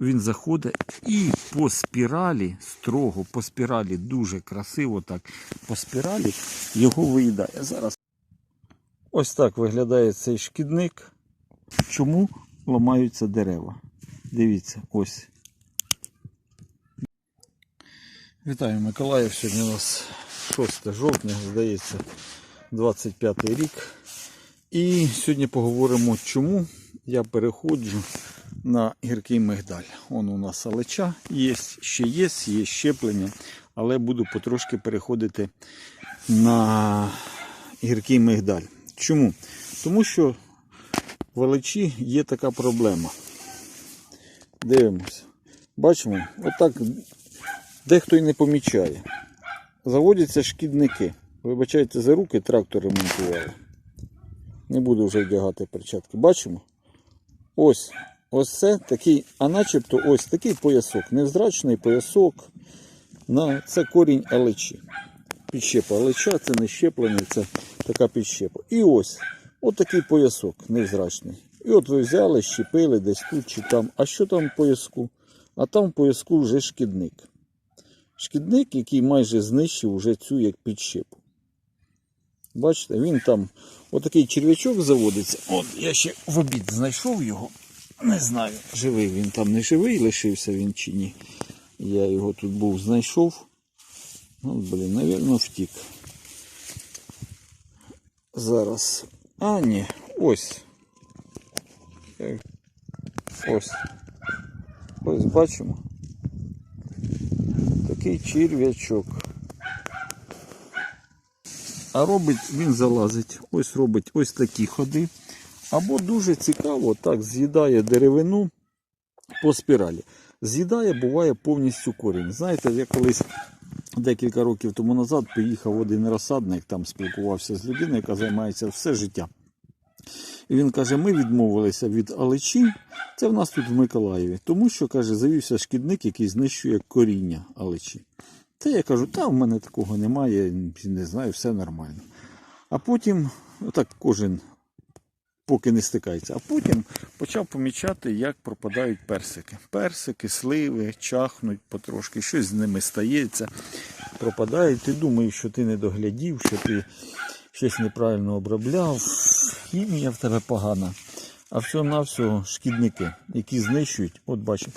він заходить і по спіралі, строго по спіралі, дуже красиво так по спіралі його виїдає. Зараз ось так виглядає цей шкідник. Чому ламаються дерева? Дивіться, ось. Вітаю Миколаїв. Сьогодні у нас 6 жовтня, здається, 25 рік. І сьогодні поговоримо, чому я переходжу на гіркий мигдаль. Он у нас алеча є, ще є, є щеплення, але буду потрошки переходити на гіркий мигдаль. Чому? Тому що в алечі є така проблема. Дивимося. Бачимо, отак дехто й не помічає. Заводяться шкідники. Вибачайте за руки, трактор ремонтували. Не буду вже вдягати перчатки. Бачимо? Ось. Ось це такий, а начебто ось такий поясок. Невзрачний поясок. На, це корінь алечі. Підщепа алеча, це не щеплення, це така підщепа. І ось, от такий поясок невзрачний. І от ви взяли, щепили десь тут чи там. А що там в пояску? А там в пояску вже шкідник. Шкідник, який майже знищив уже цю як підщепу. Бачите, він там отакий черв'ячок заводиться. От я ще в обід знайшов його. Не знаю, живий він там не живий, лишився він чи ні. Я його тут був знайшов. Ну, блін, навірно, втік. Зараз. А, ні, ось. Ось. Ось бачимо. Такий черв'ячок. А робить, він залазить, ось робить ось такі ходи. Або дуже цікаво, так з'їдає деревину по спіралі. З'їдає, буває повністю корінь. Знаєте, я колись декілька років тому назад поїхав один розсадник, там спілкувався з людиною, яка займається все життя. І він каже: ми відмовилися від алечі, це в нас тут в Миколаєві, тому що, каже, завівся шкідник, який знищує коріння алечі. Та я кажу, та в мене такого немає, не знаю, все нормально. А потім, отак кожен поки не стикається, а потім почав помічати, як пропадають персики. Персики, сливи, чахнуть потрошки, щось з ними стається, пропадають. Ти думаєш, що ти не доглядів, що ти щось неправильно обробляв, хімія в тебе погана. А всього-навсього шкідники, які знищують, от бачимо,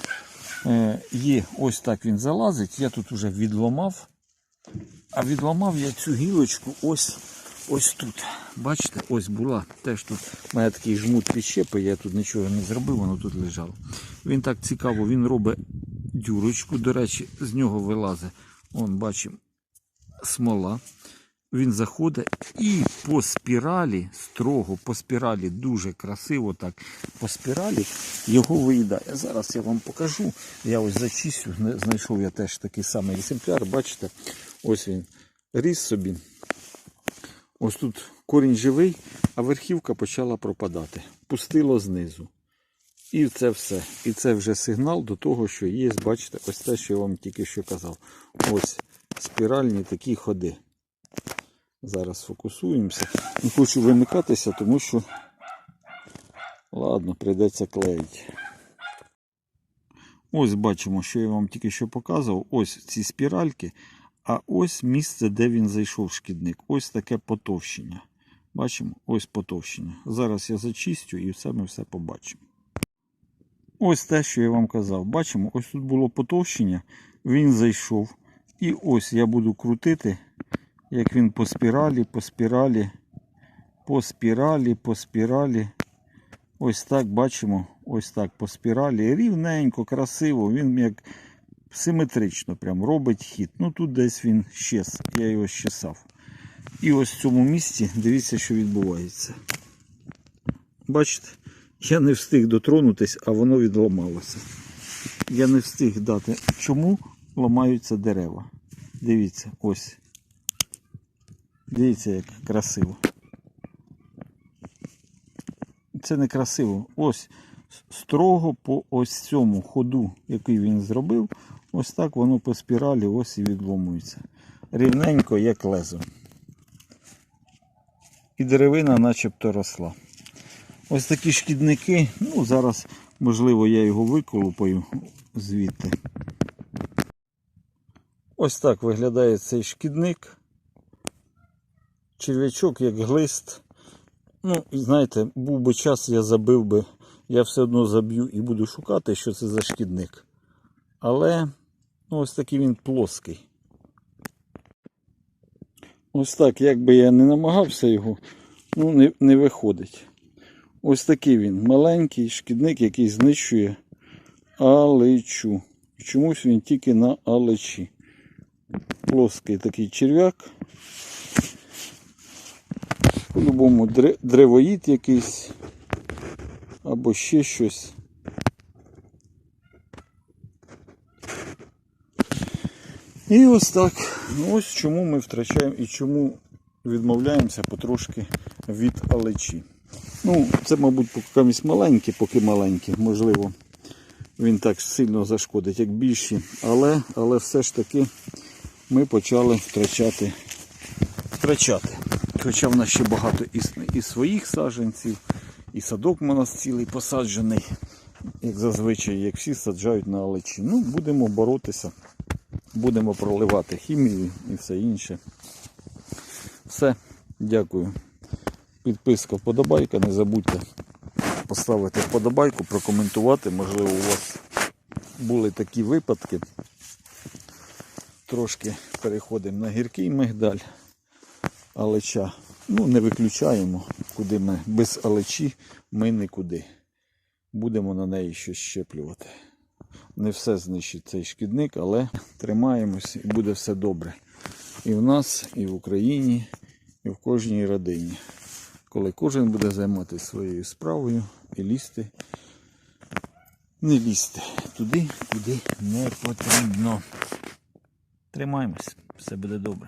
е, є ось так він залазить. Я тут вже відломав. А відламав я цю гілочку ось ось тут. Бачите, ось була. Теж тут у мене такий жмут підщепи, я тут нічого не зробив, воно тут лежало. Він так цікаво, він робить дюрочку. До речі, з нього вилазить. Вон, бачимо, смола. Він заходить і по спіралі, строго по спіралі, дуже красиво так по спіралі його виїдає. Зараз я вам покажу. Я ось зачистю, знайшов я теж такий самий екземпляр. Бачите, ось він ріс собі. Ось тут корінь живий, а верхівка почала пропадати. Пустило знизу. І це все. І це вже сигнал до того, що є, бачите, ось те, що я вам тільки що казав. Ось спіральні такі ходи. Зараз фокусуємося. Не хочу вимикатися, тому що ладно, прийдеться клеїти. Ось бачимо, що я вам тільки що показував. Ось ці спіральки, а ось місце, де він зайшов шкідник. Ось таке потовщення. Бачимо? Ось потовщення. Зараз я зачистю і все ми все побачимо. Ось те, що я вам казав. Бачимо, ось тут було потовщення, він зайшов. І ось я буду крутити, як він по спіралі, по спіралі, по спіралі, по спіралі. Ось так бачимо, ось так по спіралі. Рівненько, красиво, він як симетрично прям робить хід. Ну тут десь він щез, я його щесав. І ось в цьому місці дивіться, що відбувається. Бачите, я не встиг дотронутись, а воно відламалося. Я не встиг дати. Чому ламаються дерева? Дивіться, ось. Дивіться, як красиво. Це не красиво. Ось строго по ось цьому ходу, який він зробив, ось так воно по спіралі ось і відломується. Рівненько, як лезо. І деревина начебто росла. Ось такі шкідники, ну зараз Можливо, я його виколупаю звідти. Ось так виглядає цей шкідник. Черв'ячок як глист. Ну, знаєте, був би час, я забив би, я все одно заб'ю і буду шукати, що це за шкідник. Але ну, ось такий він плоский. Ось так, як би я не намагався його, ну не, не виходить. Ось такий він маленький шкідник, який знищує алечу. Чомусь він тільки на алечі. Плоский такий черв'як. По-любому древоїд якийсь. Або ще щось. І ось так. Ось чому ми втрачаємо і чому відмовляємося потрошки від алечі. Ну, це, мабуть, поки маленькі, поки маленькі, можливо, він так сильно зашкодить, як більші. Але, але все ж таки ми почали втрачати. втрачати. Хоча в нас ще багато і, і своїх саджанців, і садок у нас цілий посаджений, як зазвичай, як всі саджають на алечі. Ну, будемо боротися, будемо проливати хімію і все інше. Все, дякую. Підписка, вподобайка, не забудьте поставити вподобайку, прокоментувати. Можливо, у вас були такі випадки. Трошки переходимо на гіркий мигдаль. Алеча. Ну, не виключаємо, куди ми без алечі ми нікуди. Будемо на неї щось щеплювати. Не все знищить цей шкідник, але тримаємось і буде все добре. І в нас, і в Україні, і в кожній родині. Коли кожен буде займатися своєю справою і лізти, не лізти туди, куди не потрібно. Тримаємось, все буде добре.